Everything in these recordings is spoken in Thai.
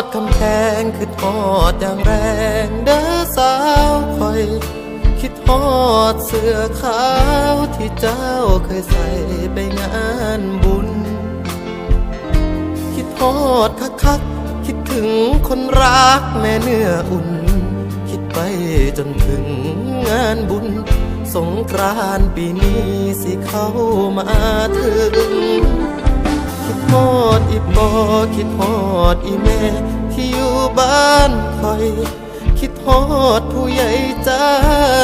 ทอดคำแพงคือทอดอย่างแรงเด้อสาวคอย คิดทอดเสื้อขาวที่เจ้าเคยใส่ไปงานบุญ คิดทอดคักคักคิดถึงคนรักแม่เนื้ออุ่น คิดไปจนถึงงานบุญ สงกรานปีนี้สิเข้ามาถึง คิดทอดอีปอคิดทอดอีแม่ ที่อยู่บ้านคอย คิดทอดผู้ใหญ่จา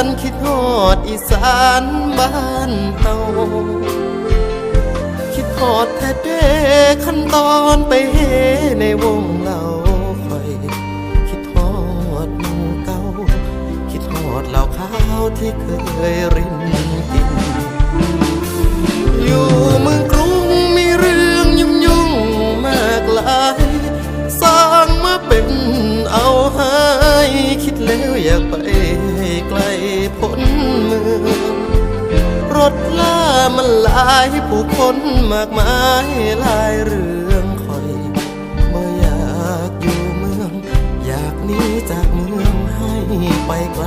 นคิดทอดอีสานบ้านเฮาคิดทอดแท้เด้ขั้นตอนไปเฮในวงเราคอย คิดทอดหมูเก่าคิดทอดเหล่าข้าวที่เคยรินกิน ยากไปให้ไกลพ้นเมืองรถล่ามันหลายผู้คนมากมายหลายเรื่องคอยบ่อยากอยู่เมือง อยากหนีจากเมืองให้ไปไกล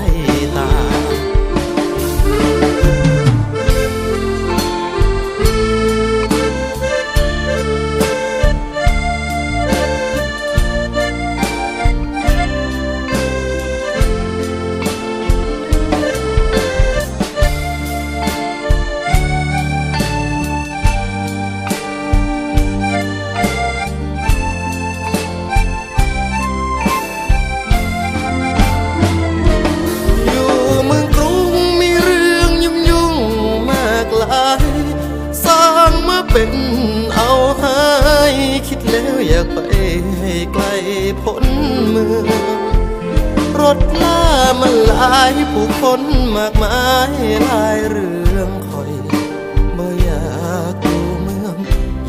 หายคิดแล้วอยากไปให้ไกลพ้นเมืองรถล่ามันหลายผู้คนมากมายหลายเรื่องคอยบ่อยากอยู่เมือง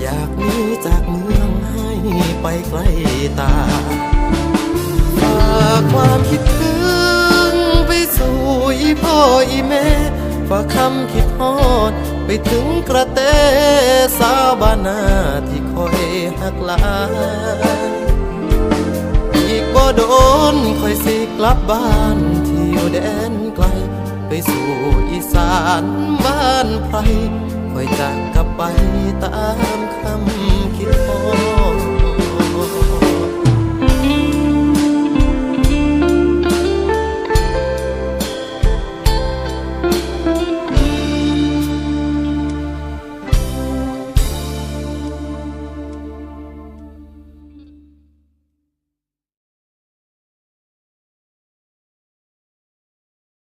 อยากหนีจากเมืองให้ไปไกลตาฝากความคิดถึงไปสู่อีพ่ออีแม่ฝากคำคิดฮอด ไปถึงกระเตสาวบ้านนาที่คอยหักหลายอีกบ่โดนคอยสิกลับบ้านที่อยู่แดนไกล ไปสู่อีสานบ้านไพรคอยจากกลับไป